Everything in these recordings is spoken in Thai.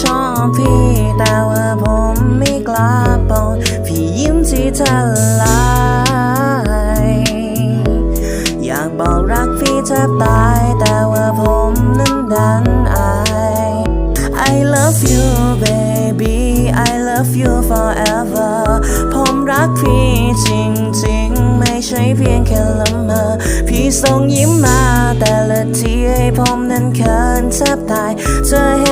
ชอบพี่ แต่ว่าผมไม่กล้าบอกพี่ยิ้มที่เธอลายอยากบอกรักพี่แทบตาย แต่ว่าผมนั้นดันอาย I love you baby I love you forever ผมรักพี่จริงๆ ไม่ใช่เพียงแค่ละเมอพี่ส่งยิ้มมาแต่ละทีให้ผมนั้นเขินแทบตายเธอเห็น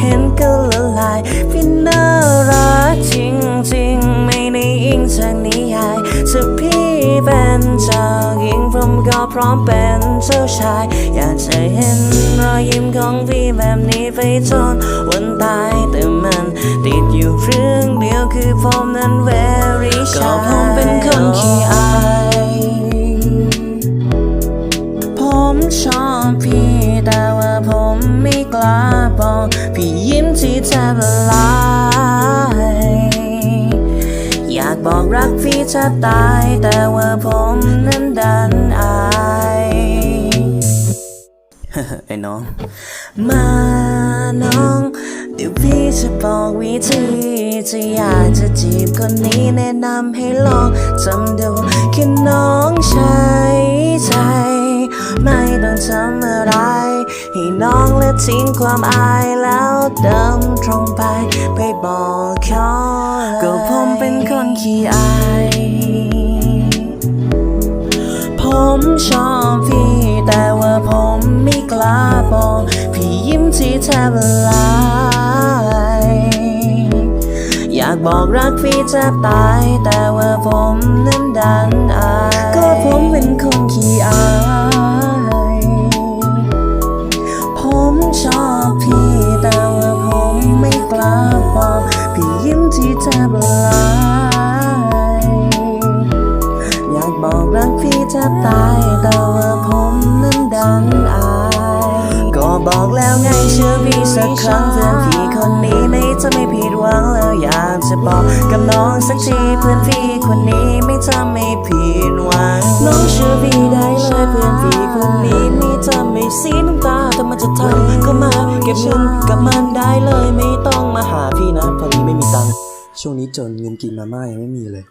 เห็นก็ละลาย พี่น่ารักจริงๆ ไม่ได้อิงจากนิยายถ้าพี่เป็นเจ้าหญิงผมก็พร้อมเป็นเจ้าชาย อยากจะเห็นรอยยิ้มของพี่แบบนี้ไปจนวันตายแต่มันติดอยู่เรื่องเดียวคือผมนั้น very shy ก็ผมเป็นคนขี้อาย พี่ยิ้มที่แทบละลายอยากบอกรักพี่แทบตาย แต่ว่าผมนั้นดันอายไอ้น้อง มาน้อง เดี๋ยวพี่จะบอกวิธีจะอยากจะจีบคนนี้แนะนำให้ลองจำดูแค่น้องใช้ใจ ไม่ต้องทำอะไร ให้น้องและทิ้งความอายแล้วเดินตรงไป ไปบอกเขาก็ผมเป็นคนขี้อาย ผมชอบพี่ แต่ว่าผมไม่กล้าบอก พี่ยิ้มที่แทบละลายอยากบอกรักพี่แทบตาย แต่ว่าผมนั้นดัน ที่แทบละลายอยากบอกรักพี่แทบตายแต่ว่าผมนั้นดันอายก็บอกแล้วไงเชื่อพี่สักครั้งเพื่อนพี่คนนี้ไม่จะไม่ผิดหวังแล้วอยากจะบอกกับน้องสักทีเพื่อนพี่คนนี้ไม่ทำไม่ผิดหวังน้องเชื่อพี่ได้เลยเพื่อนพี่คนนี้ไม่ทำไม่เสียน้ำตาถ้ามันจะทำก็มาเก็บเงินกับมันได้เลยไม่ต้องมา ช่วงนี้จนเงินกินมาม่ายังไม่มีเลย